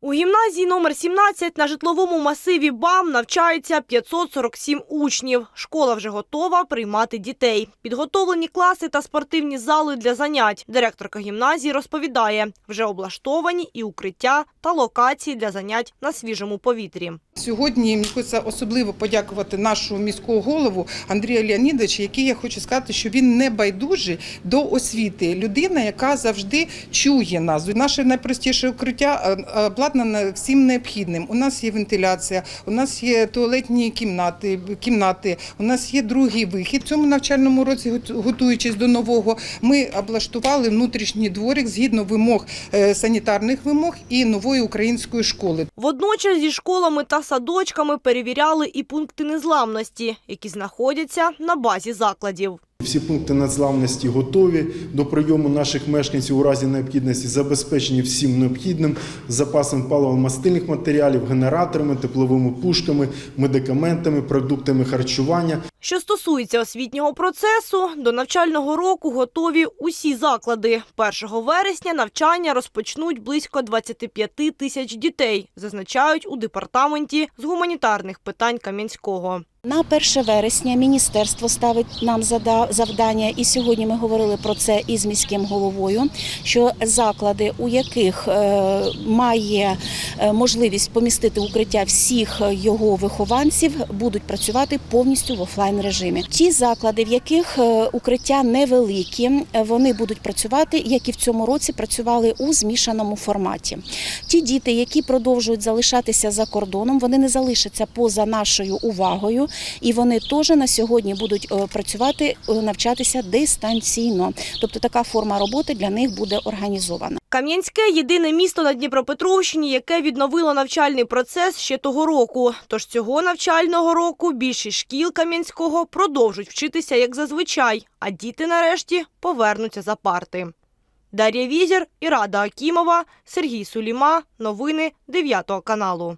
У гімназії номер 17 на житловому масиві БАМ навчається 547 учнів. Школа вже готова приймати дітей. Підготовлені класи та спортивні зали для занять. Директорка гімназії розповідає, вже облаштовані і укриття та локації для занять на свіжому повітрі. Сьогодні хочеться особливо подякувати нашому міського голову Андрію Леонідовичу, який я хочу сказати, що він не байдужий до освіти. Людина, яка завжди чує нас. Наше найпростіше укриття е, обладнане всім необхідним. У нас є вентиляція, у нас є туалетні кімнати, кімнати, у нас є другий вихід. В цьому навчальному році, готуючись до нового, ми облаштували внутрішній дворик згідно вимог е, санітарних вимог і нової української школи. Водночас зі школами та садочками перевіряли і пункти незламності, які знаходяться на базі закладів. Всі пункти незламності готові до прийому наших мешканців у разі необхідності, забезпечені всім необхідним запасом паливо-мастильних матеріалів, генераторами, тепловими пушками, медикаментами, продуктами харчування. Що стосується освітнього процесу, до навчального року готові усі заклади. 1 вересня навчання розпочнуть близько 25 тисяч дітей, зазначають у департаменті з гуманітарних питань Кам'янського. На 1 вересня міністерство ставить нам завдання, і сьогодні ми говорили про це із міським головою. Що заклади, у яких е, має е, можливість помістити укриття всіх його вихованців, будуть працювати повністю в офлайн режимі. Ті заклади, в яких е, укриття невеликі, вони будуть працювати, як і в цьому році працювали у змішаному форматі. Ті діти, які продовжують залишатися за кордоном, вони не залишаться поза нашою увагою, і вони теж на сьогодні будуть е, працювати, е, навчатися дистанційно. Тобто така форма роботи для них буде організована. Кам'янське – єдине місто на Дніпропетровщині, яке відновило навчальний процес ще того року. Тож цього навчального року більшість шкіл Кам'янського продовжують вчитися як зазвичай, а діти нарешті повернуться за парти. Дар'я Візір, Ірада Акімова, Сергій Суліма. Новини 9 каналу.